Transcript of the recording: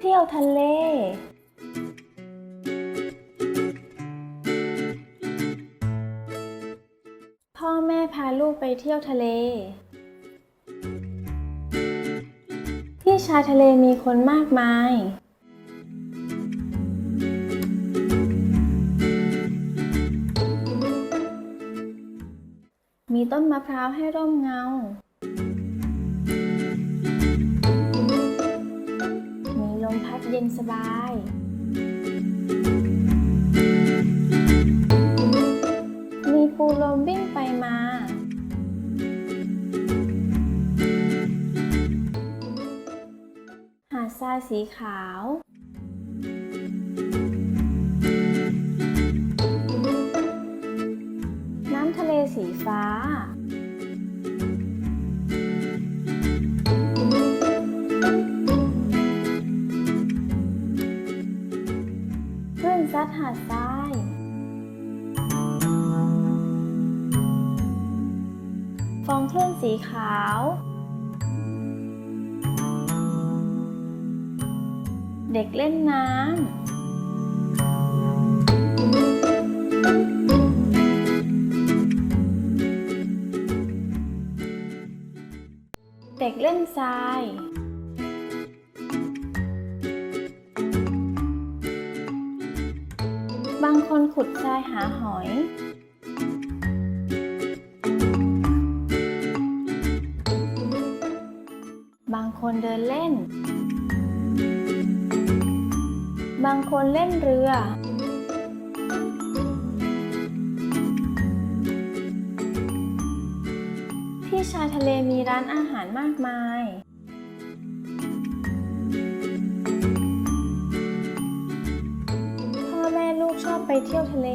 เที่ยวทะเล พ่อแม่พาลูกไปเที่ยวทะเล ที่ชายทะเลมีคนมากมาย มีต้นมะพร้าวให้ร่มเงา ย็นสบาย มีปูลมวิ่งไปมา หาดทรายสีขาว น้ำทะเลสีฟ้า ซัดหาดทรายฟองคลื่นสีขาว เด็กเล่นน้ำเด็กเล่นทราย บางคนขุดทรายหาหอย บางคนเดินเล่น บางคนเล่นเรือ ที่ชายทะเลมีร้านอาหารมากมาย ไปเที่ยวทะเล